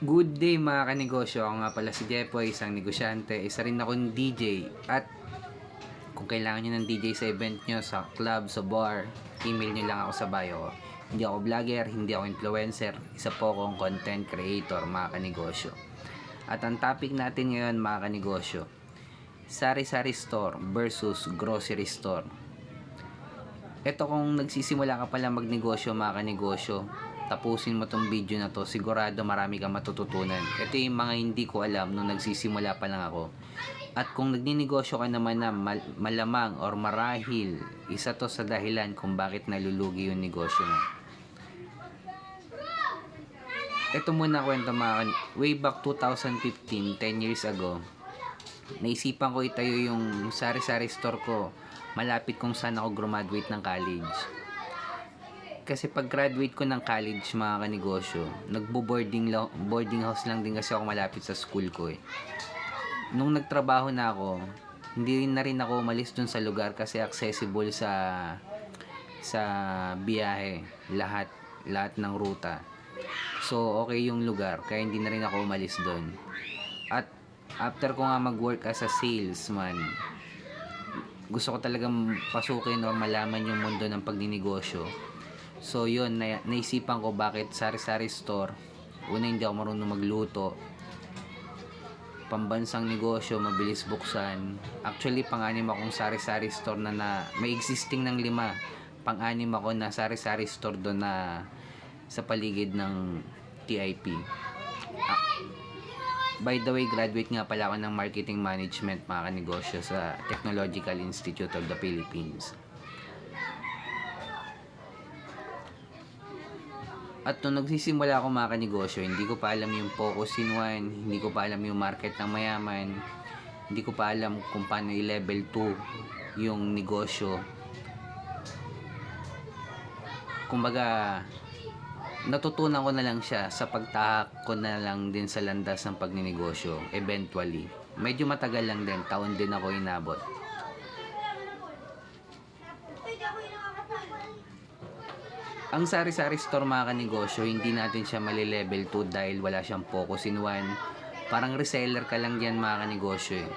Good day mga kanegosyo. Ako nga pala si Jepoy, isang negosyante. Isa rin akong DJ. At kung kailangan nyo ng DJ sa event nyo, sa club, sa bar, email nyo lang ako sa bio. Hindi ako vlogger, hindi ako influencer. Isa po akong content creator mga kanegosyo. At ang topic natin ngayon mga kanegosyo, sari-sari store versus grocery store. Ito kung nagsisimula ka pala magnegosyo mga kanegosyo, tapusin mo tong video na to, sigurado marami kang matututunan. Ito yung mga hindi ko alam nung nagsisimula pa lang ako. At kung nagninegosyo ka naman na mal- malamang or marahil, isa to sa dahilan kung bakit nalulugi yung negosyo mo. Ito muna kwento mga way back 2015, 10 years ago, naisipan ko itayo yung sari-sari store ko malapit kung saan ako graduate ng college. Kasi pag graduate ko ng college mga kanegosyo, nagbo-boarding boarding house lang din kasi ako malapit sa school ko eh. Nung nagtrabaho na ako, hindi rin na rin ako umalis dun sa lugar kasi accessible sa sa biyahe lahat lahat ng ruta. So okay yung lugar kaya hindi na rin ako umalis doon. At after ko nga mag-work as a salesman, gusto ko talagang pasukin o malaman yung mundo ng pagninegosyo. So yun, na, naisipan ko bakit sari-sari store. Una hindi ako marunong magluto. Pambansang negosyo, mabilis buksan. Actually, pang-anim akong sari-sari store na, na may existing ng lima. Pang-anim ako na sari-sari store doon na sa paligid ng TIP. Ah, by the way, graduate nga pala ako ng marketing management mga kanegosyo sa Technological Institute of the Philippines. At nung nagsisimula ako mga kanegosyo, hindi ko pa alam yung focus in one, hindi ko pa alam yung market ng mayaman, hindi ko pa alam kung paano i-level 2 yung negosyo. Kumbaga, natutunan ko na lang siya sa pagtahak ko na lang din sa landas ng pagninegosyo eventually. Medyo matagal lang din, taon din ako inabot. Ang sari-sari store mga kanegosyo, hindi natin siya mali-level 2 dahil wala siyang focus in one. Parang reseller ka lang yan mga kanegosyo eh.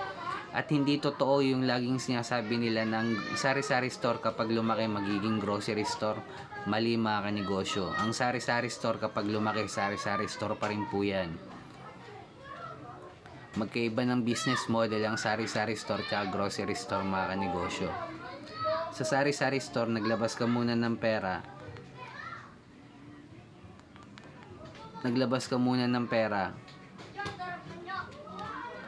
At hindi totoo yung laging sinasabi nila ng sari-sari store kapag lumaki magiging grocery store. Mali mga kanegosyo. Ang sari-sari store kapag lumaki, sari-sari store pa rin po yan. Magkaiba ng business model ang sari-sari store at grocery store mga kanegosyo. Sa sari-sari store, naglabas ka muna ng pera naglabas ka muna ng pera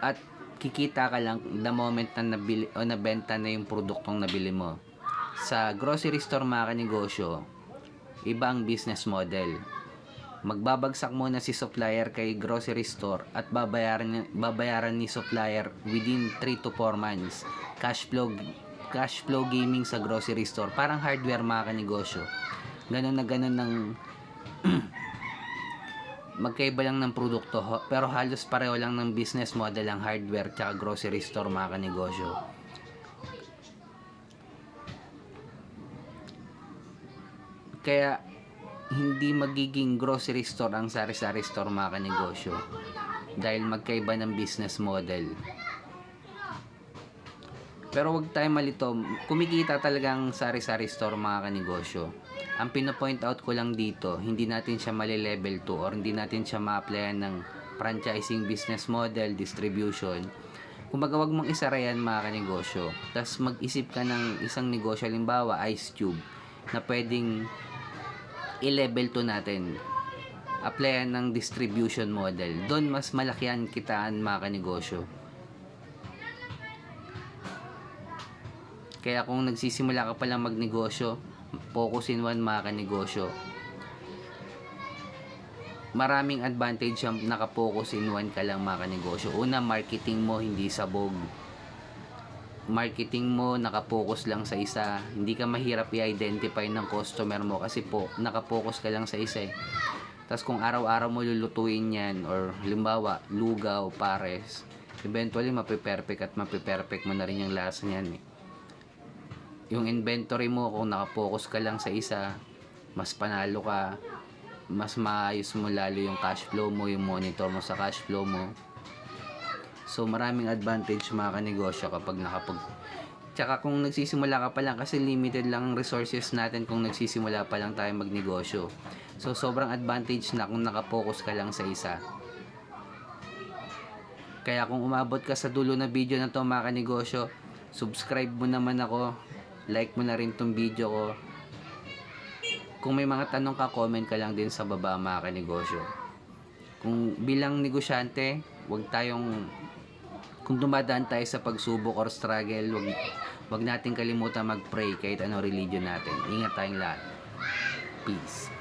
at kikita ka lang the moment na nabili o nabenta na yung produktong nabili mo. Sa grocery store mga kanegosyo, iba ang business model. Magbabagsak muna si supplier kay grocery store at babayaran, babayaran ni supplier within 3 to 4 months. Cash flow cash flow gaming sa grocery store. Parang hardware mga kanegosyo. Ganun na ganun ng magkaiba lang ng produkto pero halos pareho lang ng business model ang hardware tsaka grocery store mga kanegosyo. Kaya hindi magiging grocery store ang sari-sari store mga kanegosyo dahil magkaiba ng business model. Pero wag tayo malito, kumikita talagang sari-sari store mga kanegosyo. Ang pino-point out ko lang dito, hindi natin siya mali-level 2 or hindi natin siya ma-applyan ng franchising business model, distribution. Kumbaga wag mong isara yan mga kanegosyo. Tapos mag-isip ka ng isang negosyo, halimbawa Ice Tube, na pwedeng i-level 2 natin. Applyan ng distribution model. Doon mas malaki ang kitaan mga kanegosyo. Kaya kung nagsisimula ka pa lang magnegosyo, focus in one mga kanegosyo. Maraming advantage ang nakapokus in one ka lang mga kanegosyo. Una, marketing mo hindi sabog. Marketing mo nakapokus lang sa isa. Hindi ka mahirap i-identify ng customer mo kasi po nakapokus ka lang sa isa eh. Tapos kung araw-araw mo lulutuin yan or halimbawa lugaw, pares, eventually mapiperfect at mapiperfect mo na rin yung lasa niyan eh yung inventory mo kung nakapokus ka lang sa isa mas panalo ka mas maayos mo lalo yung cash flow mo, yung monitor mo sa cash flow mo. So maraming advantage mga kanegosyo kapag nakapag Tsaka kung nagsisimula ka pa lang kasi limited lang ang resources natin kung nagsisimula pa lang tayo magnegosyo. So sobrang advantage na kung nakapokus ka lang sa isa. Kaya kung umabot ka sa dulo na video na to mga kanegosyo, subscribe mo naman ako, like mo na rin tong video ko. Kung may mga tanong ka, comment ka lang din sa baba mga kanegosyo. Kung bilang negosyante, wag tayong kung dumadaan tayo sa pagsubok or struggle, wag, wag natin kalimutan mag-pray kahit ano religion natin. Ingat tayong lahat. Peace.